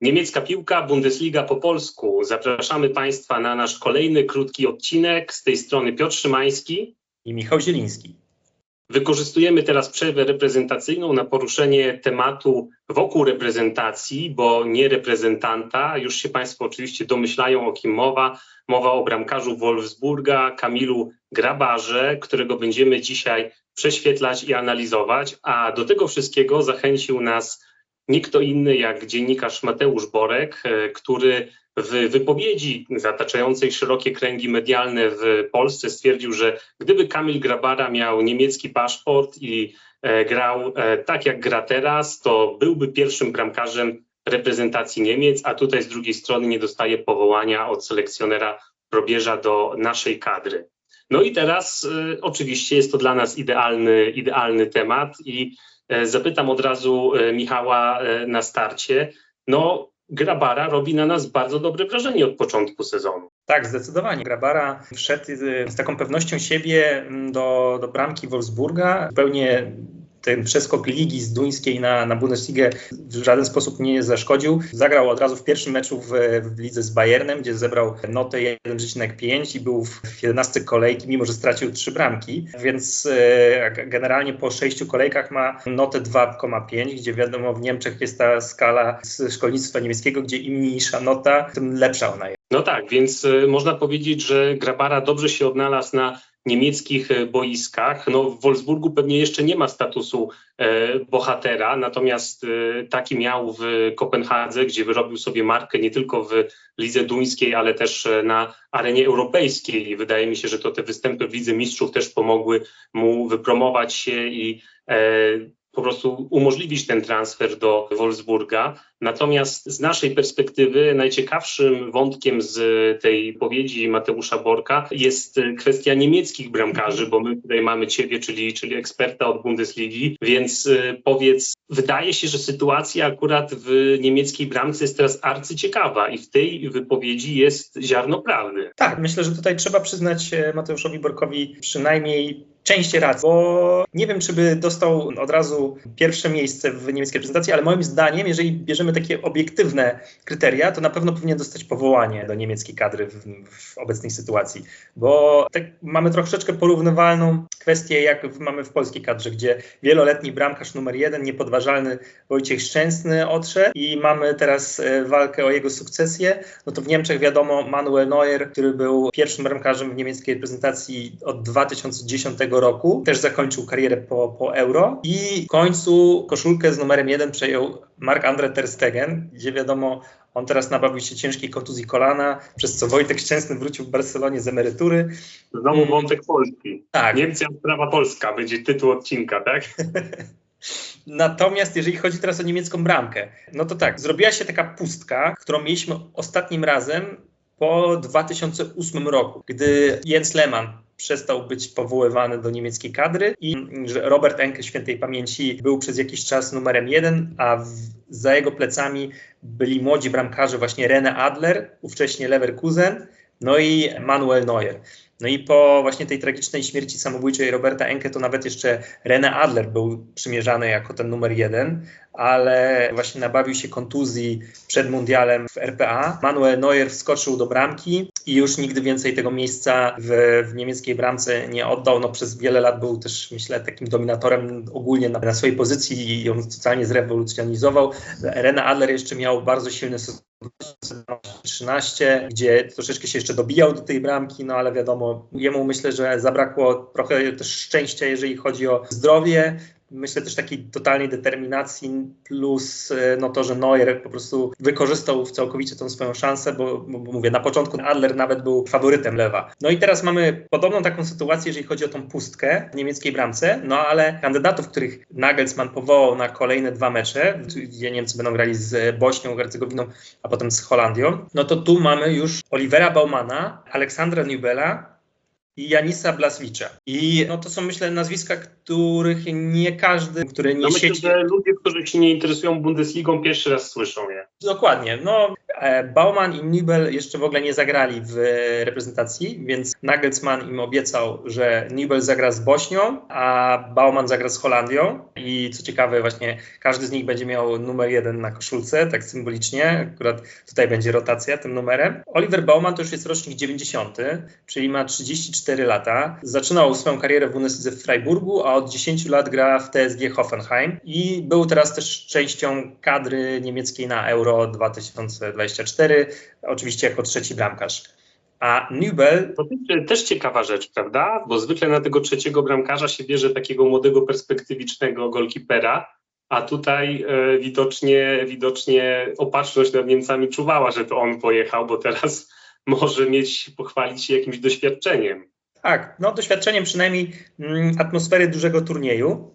Niemiecka piłka, Bundesliga po polsku. Zapraszamy Państwa na nasz kolejny krótki odcinek. Z tej strony Piotr Szymański i Michał Zieliński. Wykorzystujemy teraz przerwę reprezentacyjną na poruszenie tematu wokół reprezentacji, bo nie reprezentanta. Już się Państwo oczywiście domyślają, o kim mowa. Mowa o bramkarzu Wolfsburga, Kamilu Grabarze, którego będziemy dzisiaj prześwietlać i analizować. A do tego wszystkiego zachęcił nas nie kto inny jak dziennikarz Mateusz Borek, e, który w wypowiedzi zataczającej szerokie kręgi medialne w Polsce stwierdził, że gdyby Kamil Grabara miał niemiecki paszport i e, grał e, tak jak gra teraz, to byłby pierwszym bramkarzem reprezentacji Niemiec, a tutaj z drugiej strony nie dostaje powołania od selekcjonera probierza do naszej kadry. No i teraz y, oczywiście jest to dla nas idealny, idealny temat i zapytam od razu e, Michała e, na starcie. No, Grabara robi na nas bardzo dobre wrażenie od początku sezonu. Tak, zdecydowanie. Grabara wszedł z taką pewnością siebie mm, do, do bramki Wolfsburga, zupełnie ten przeskok ligi z duńskiej na, na Bundesligę w żaden sposób nie zaszkodził. Zagrał od razu w pierwszym meczu w, w lidze z Bayernem, gdzie zebrał notę 1,5 i był w 11 kolejki, mimo że stracił trzy bramki, więc e, generalnie po sześciu kolejkach ma notę 2,5, gdzie wiadomo w Niemczech jest ta skala z szkolnictwa niemieckiego, gdzie im mniejsza nota, tym lepsza ona jest. No tak, więc e, można powiedzieć, że Grabara dobrze się odnalazł na niemieckich e, boiskach. No, w Wolfsburgu pewnie jeszcze nie ma statusu e, bohatera, natomiast e, taki miał w Kopenhadze, gdzie wyrobił sobie markę nie tylko w lidze duńskiej, ale też na arenie europejskiej. Wydaje mi się, że to te występy w Lidze Mistrzów też pomogły mu wypromować się i po prostu umożliwić ten transfer do Wolfsburga. Natomiast z naszej perspektywy najciekawszym wątkiem z tej powiedzi Mateusza Borka jest kwestia niemieckich bramkarzy, bo my tutaj mamy ciebie, czyli, czyli eksperta od Bundesligi, więc y, powiedz, wydaje się, że sytuacja akurat w niemieckiej bramce jest teraz arcyciekawa i w tej wypowiedzi jest ziarno prawdy. Tak, myślę, że tutaj trzeba przyznać Mateuszowi Borkowi przynajmniej części racji, bo nie wiem, czy by dostał od razu pierwsze miejsce w niemieckiej prezentacji, ale moim zdaniem, jeżeli bierzemy takie obiektywne kryteria, to na pewno powinien dostać powołanie do niemieckiej kadry w, w obecnej sytuacji, bo tak mamy troszeczkę porównywalną kwestię, jak mamy w polskiej kadrze, gdzie wieloletni bramkarz numer jeden, niepodważalny Wojciech Szczęsny odszedł i mamy teraz e, walkę o jego sukcesję, no to w Niemczech wiadomo Manuel Neuer, który był pierwszym bramkarzem w niemieckiej reprezentacji od 2010 roku, też zakończył karierę po, po Euro i w końcu koszulkę z numerem jeden przejął Mark-André Ter Stegen, gdzie wiadomo, on teraz nabawił się ciężkiej kontuzji kolana, przez co Wojtek Szczęsny wrócił w Barcelonie z emerytury. Znowu mm. wątek Polski. Tak. Niemcy, sprawa polska, będzie tytuł odcinka, tak? Natomiast jeżeli chodzi teraz o niemiecką bramkę, no to tak, zrobiła się taka pustka, którą mieliśmy ostatnim razem po 2008 roku, gdy Jens Lehmann przestał być powoływany do niemieckiej kadry i że Robert Enke świętej pamięci był przez jakiś czas numerem jeden, a w, za jego plecami byli młodzi bramkarze właśnie Rene Adler, ówcześnie Leverkusen, no i Manuel Neuer. No i po właśnie tej tragicznej śmierci samobójczej Roberta Enke to nawet jeszcze Rene Adler był przymierzany jako ten numer jeden, ale właśnie nabawił się kontuzji przed mundialem w RPA. Manuel Neuer wskoczył do bramki i już nigdy więcej tego miejsca w, w niemieckiej bramce nie oddał. No, przez wiele lat był też, myślę, takim dominatorem ogólnie na, na swojej pozycji i on totalnie zrewolucjonizował. Rene Adler jeszcze miał bardzo silny 13, gdzie troszeczkę się jeszcze dobijał do tej bramki, no ale wiadomo, jemu myślę, że zabrakło trochę też szczęścia, jeżeli chodzi o zdrowie myślę też takiej totalnej determinacji plus e, no to, że Neuer po prostu wykorzystał całkowicie tą swoją szansę, bo, bo, mówię, na początku Adler nawet był faworytem lewa. No i teraz mamy podobną taką sytuację, jeżeli chodzi o tą pustkę w niemieckiej bramce, no ale kandydatów, których Nagelsmann powołał na kolejne dwa mecze, gdzie Niemcy będą grali z Bośnią, Hercegowiną, a potem z Holandią, no to tu mamy już Olivera Baumana, Aleksandra Nubela, i Janisa Blaswicza. I no to są myślę nazwiska, których nie każdy, który nie no myślę, że ludzie, którzy się nie interesują Bundesligą pierwszy raz słyszą je. Dokładnie. No E, Bauman i Nibel jeszcze w ogóle nie zagrali w reprezentacji, więc Nagelsmann im obiecał, że Nibel zagra z Bośnią, a Bauman zagra z Holandią. I co ciekawe, właśnie każdy z nich będzie miał numer jeden na koszulce, tak symbolicznie. Akurat tutaj będzie rotacja tym numerem. Oliver Bauman to już jest rocznik 90, czyli ma 34 lata. Zaczynał swoją karierę w Bundeslidze w Freiburgu, a od 10 lat gra w TSG Hoffenheim i był teraz też częścią kadry niemieckiej na Euro 2024, oczywiście jako trzeci bramkarz. A Newbel. To też ciekawa rzecz, prawda? Bo zwykle na tego trzeciego bramkarza się bierze takiego młodego, perspektywicznego golkipera, a tutaj e, widocznie, widocznie opatrzność nad Niemcami czuwała, że to on pojechał, bo teraz może mieć, pochwalić się jakimś doświadczeniem. Tak, no doświadczeniem przynajmniej mm, atmosfery dużego turnieju.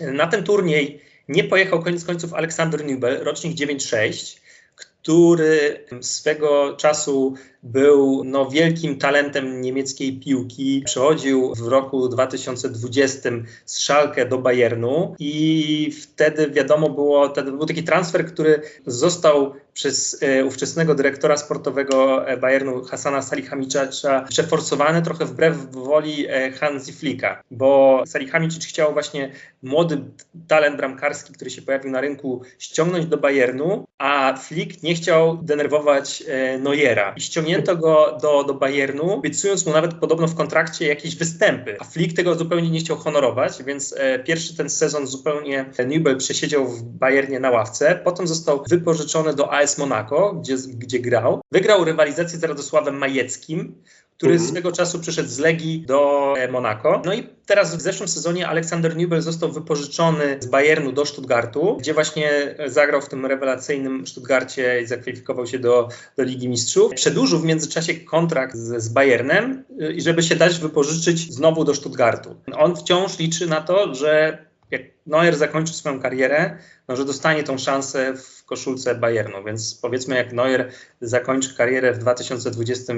Na ten turniej nie pojechał koniec końców Aleksander Nubel, rocznik 9-6, który swego czasu był no, wielkim talentem niemieckiej piłki. Przechodził w roku 2020 z Schalke do Bayernu i wtedy wiadomo było, wtedy był taki transfer, który został przez e, ówczesnego dyrektora sportowego e, Bayernu Hasana Salihamidzicia przeforsowany trochę wbrew woli e, Hansi Flicka, bo Salihamidzic chciał właśnie młody talent bramkarski, który się pojawił na rynku, ściągnąć do Bayernu, a Flick nie chciał denerwować Neuera i ściągnięto ściągnięto go do, do Bayernu, obiecując mu nawet podobno w kontrakcie jakieś występy. A Flick tego zupełnie nie chciał honorować, więc e, pierwszy ten sezon zupełnie Nubel przesiedział w Bayernie na ławce. Potem został wypożyczony do AS Monaco, gdzie, gdzie grał. Wygrał rywalizację z Radosławem Majeckim, który mhm. swego czasu przyszedł z Legii do e, Monako. No i teraz w zeszłym sezonie Aleksander Nubel został wypożyczony z Bayernu do Stuttgartu, gdzie właśnie zagrał w tym rewelacyjnym Stuttgarcie i zakwalifikował się do, do Ligi Mistrzów. Przedłużył w międzyczasie kontrakt z, z Bayernem, y, i żeby się dać wypożyczyć znowu do Stuttgartu. On wciąż liczy na to, że jak Neuer zakończy swoją karierę, no, że dostanie tą szansę w koszulce Bayernu. Więc powiedzmy, jak Neuer zakończy karierę w 2020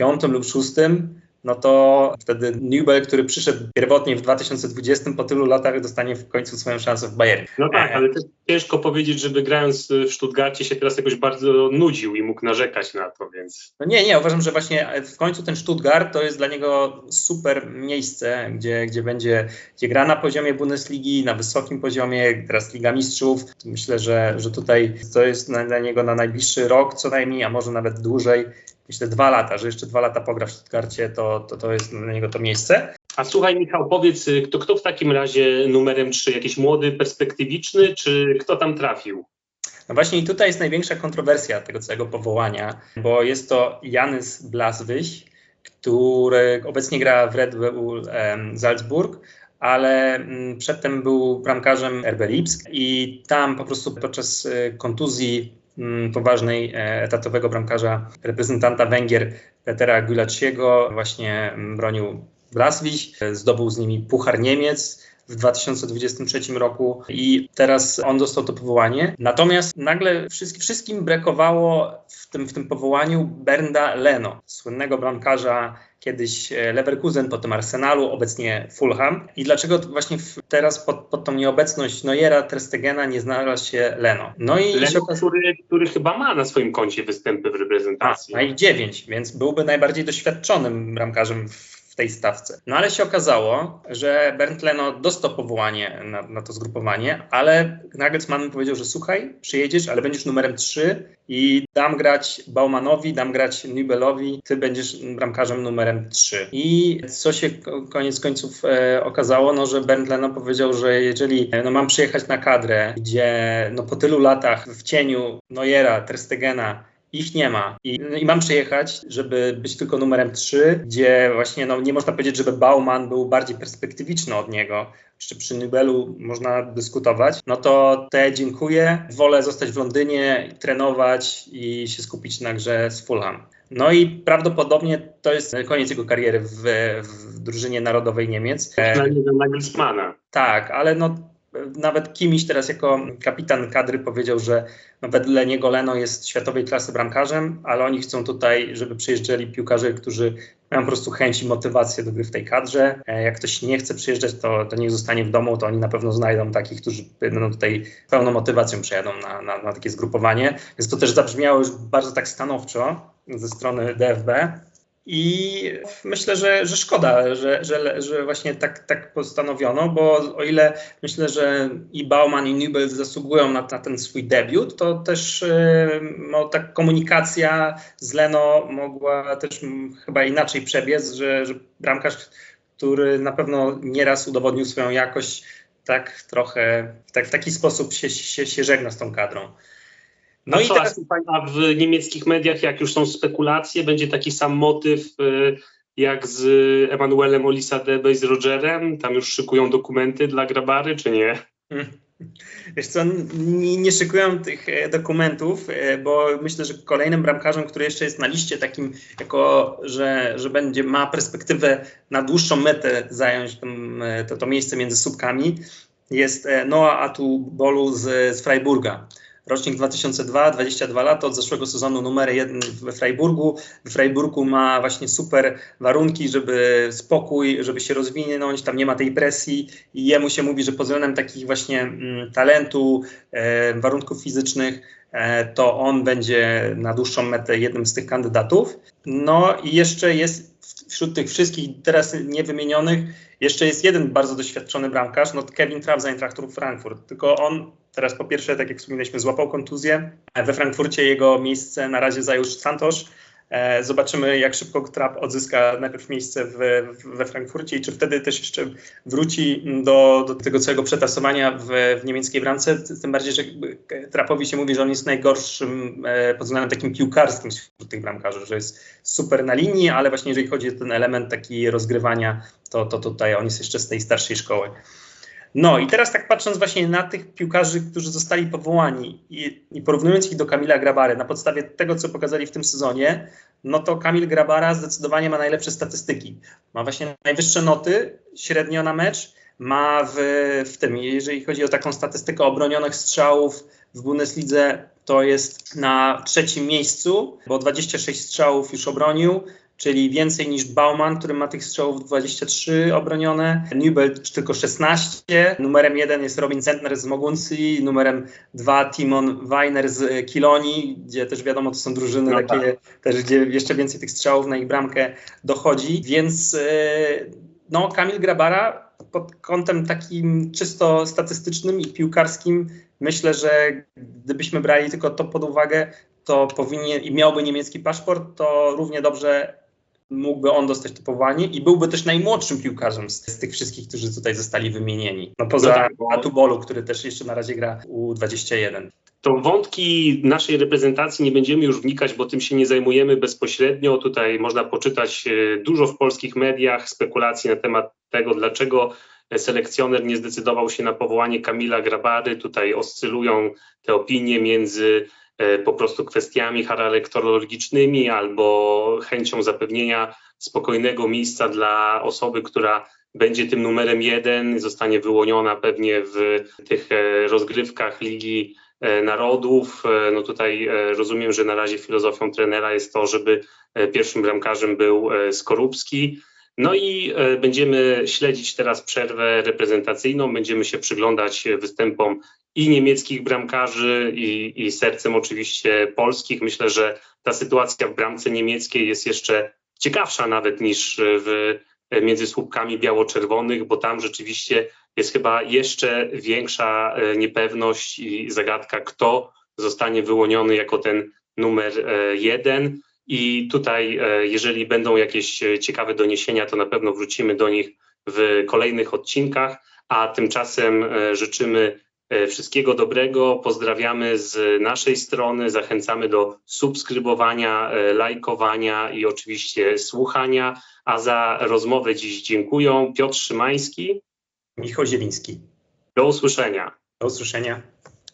piątym lub szóstym, no to wtedy Newbell, który przyszedł pierwotnie w 2020, po tylu latach dostanie w końcu swoją szansę w Bayernie. No tak, ale też ciężko powiedzieć, żeby grając w Stuttgarcie się teraz jakoś bardzo nudził i mógł narzekać na to, więc... No nie, nie, uważam, że właśnie w końcu ten Stuttgart to jest dla niego super miejsce, gdzie, gdzie będzie, gdzie gra na poziomie Bundesligi, na wysokim poziomie, teraz Liga Mistrzów. Myślę, że, że tutaj to jest dla niego na najbliższy rok co najmniej, a może nawet dłużej myślę, dwa lata, że jeszcze dwa lata pogra w Stuttgarcie, to, to, to jest dla niego to miejsce. A słuchaj, Michał, powiedz, y, kto, kto w takim razie numerem 3? Jakiś młody, perspektywiczny, czy kto tam trafił? No właśnie i tutaj jest największa kontrowersja tego całego powołania, bo jest to Janys Blaswyś, który obecnie gra w Red Bull Salzburg, ale mm, przedtem był bramkarzem RB Lipsk i tam po prostu podczas y, kontuzji poważnej e, etatowego bramkarza reprezentanta Węgier Petera Gulaciego właśnie mm, bronił Blaswich, zdobył z nimi Puchar Niemiec w 2023 roku i teraz on dostał to powołanie. Natomiast nagle wszystkim brakowało w tym, w tym powołaniu Bernda Leno, słynnego bramkarza kiedyś e, Leverkusen, potem Arsenalu, obecnie Fulham. I dlaczego właśnie teraz pod, pod tą nieobecność Neuera, Terstegena nie znalazł się Leno? No i Leno, się który, który chyba ma na swoim koncie występy w reprezentacji. A, a ich dziewięć, więc byłby najbardziej doświadczonym bramkarzem w tej stawce. No ale się okazało, że Bernd Leno dostał powołanie na, na to zgrupowanie, ale Nagelsmann powiedział, że słuchaj, przyjedziesz, ale będziesz numerem 3 i dam grać Baumanowi, dam grać Nibelowi, ty będziesz bramkarzem numerem 3. I co się koniec końców e, okazało, no, że Bernd Leno powiedział, że jeżeli e, no, mam przyjechać na kadrę, gdzie no, po tylu latach w cieniu Neuera, Terstegena ich nie ma. I, I, mam przyjechać, żeby być tylko numerem 3, gdzie właśnie no, nie można powiedzieć, żeby Bauman był bardziej perspektywiczny od niego. Jeszcze przy Nibelu można dyskutować. No to te dziękuję. Wolę zostać w Londynie, trenować i się skupić na grze z Fulham. No i prawdopodobnie to jest koniec jego kariery w, w drużynie narodowej Niemiec. Przynajmniej dla Nagelsmana. Tak, ale no nawet Kimiś teraz jako kapitan kadry powiedział, że no wedle niego Leno jest światowej klasy bramkarzem, ale oni chcą tutaj, żeby przyjeżdżali piłkarze, którzy mają po prostu chęć i motywację do gry w tej kadrze. E, jak ktoś nie chce przyjeżdżać, to, to niech zostanie w domu, to oni na pewno znajdą takich, którzy będą tutaj pełną motywacją przyjadą na, na, na takie zgrupowanie. Więc to też zabrzmiało już bardzo tak stanowczo ze strony DFB. I myślę, że, że szkoda, że, że, że właśnie tak, tak postanowiono, bo o ile myślę, że i Bauman i Nübel zasługują na, na ten swój debiut, to też no, ta komunikacja z Leno mogła też chyba inaczej przebiec, że, że bramkarz, który na pewno nieraz udowodnił swoją jakość, tak trochę tak, w taki sposób się, się, się żegna z tą kadrą. No a i co, teraz... a w niemieckich mediach, jak już są spekulacje, będzie taki sam motyw y, jak z Emanuelem Olisadebe i z Rogerem? Tam już szykują dokumenty dla Grabary, czy nie? Wiesz co, nie, nie szykują tych e, dokumentów, e, bo myślę, że kolejnym bramkarzem, który jeszcze jest na liście takim, jako że, że będzie ma perspektywę na dłuższą metę zająć e, to, to miejsce między słupkami, jest Noah Atubolu z, z Freiburga rocznik 2002, 22 lat, od zeszłego sezonu numer jeden we Freiburgu. W Freiburgu ma właśnie super warunki, żeby spokój, żeby się rozwinąć, tam nie ma tej presji i jemu się mówi, że pod względem takich właśnie mm, talentu, e, warunków fizycznych, to on będzie na dłuższą metę jednym z tych kandydatów. No i jeszcze jest wśród tych wszystkich teraz niewymienionych, jeszcze jest jeden bardzo doświadczony bramkarz, no Kevin Trapp z Eintrachtu Frankfurt. Tylko on teraz po pierwsze, tak jak wspominaliśmy, złapał kontuzję. We Frankfurcie jego miejsce na razie zajął Santosz. E, zobaczymy, jak szybko Trapp odzyska najpierw miejsce w, we Frankfurcie i czy wtedy też jeszcze wróci do, do tego całego przetasowania w, w niemieckiej bramce. Tym bardziej, że Trappowi się mówi, że on jest najgorszym e, pod względem takim piłkarskim wśród tych bramkarzy, że jest super na linii, ale właśnie jeżeli chodzi o ten element taki rozgrywania, to, to tutaj on jest jeszcze z tej starszej szkoły. No i teraz tak patrząc właśnie na tych piłkarzy, którzy zostali powołani i, i, porównując ich do Kamila Grabary na podstawie tego, co pokazali w tym sezonie, no to Kamil Grabara zdecydowanie ma najlepsze statystyki. Ma właśnie najwyższe noty średnio na mecz, ma w, w tym, jeżeli chodzi o taką statystykę obronionych strzałów w Bundeslidze, to jest na trzecim miejscu, bo 26 strzałów już obronił, czyli więcej niż Bauman, który ma tych strzałów 23 obronione, Nübel tylko 16, numerem 1 jest Robin Zentner z Moguncji, numerem 2 Timon Weiner z Kiloni, gdzie też wiadomo, to są drużyny no takie, tak. też gdzie jeszcze więcej tych strzałów na ich bramkę dochodzi, więc e, no Kamil Grabara pod kątem takim czysto statystycznym i piłkarskim myślę, że gdybyśmy brali tylko to pod uwagę, to powinien i miałby niemiecki paszport, to równie dobrze mógłby on dostać to powołanie i byłby też najmłodszym piłkarzem z, z tych wszystkich, którzy tutaj zostali wymienieni. No poza no tak, bo... Atubolu, który też jeszcze na razie gra U21. To wątki naszej reprezentacji nie będziemy już wnikać, bo tym się nie zajmujemy bezpośrednio. Tutaj można poczytać e, dużo w polskich mediach spekulacji na temat tego, dlaczego selekcjoner nie zdecydował się na powołanie Kamila Grabary. Tutaj oscylują te opinie między E, po prostu kwestiami charakterologicznymi albo chęcią zapewnienia spokojnego miejsca dla osoby, która będzie tym numerem jeden, zostanie wyłoniona pewnie w tych e, rozgrywkach Ligi e, Narodów. No tutaj rozumiem, że na razie filozofią trenera jest to, żeby pierwszym bramkarzem był Skorupski. No i będziemy śledzić teraz przerwę reprezentacyjną, będziemy się przyglądać występom i niemieckich bramkarzy, i, i sercem oczywiście polskich. Myślę, że ta sytuacja w bramce niemieckiej jest jeszcze ciekawsza nawet niż w, między słupkami biało-czerwonych, bo tam rzeczywiście jest chyba jeszcze większa e, niepewność i zagadka, kto zostanie wyłoniony jako ten numer e, jeden. I tutaj, e, jeżeli będą jakieś ciekawe doniesienia, to na pewno wrócimy do nich w kolejnych odcinkach, a tymczasem życzymy E, wszystkiego dobrego. Pozdrawiamy z naszej strony. Zachęcamy do subskrybowania, e, lajkowania i oczywiście słuchania. A za rozmowę dziś dziękuję Piotr Szymański. Michał Zieliński. Do usłyszenia. Do usłyszenia.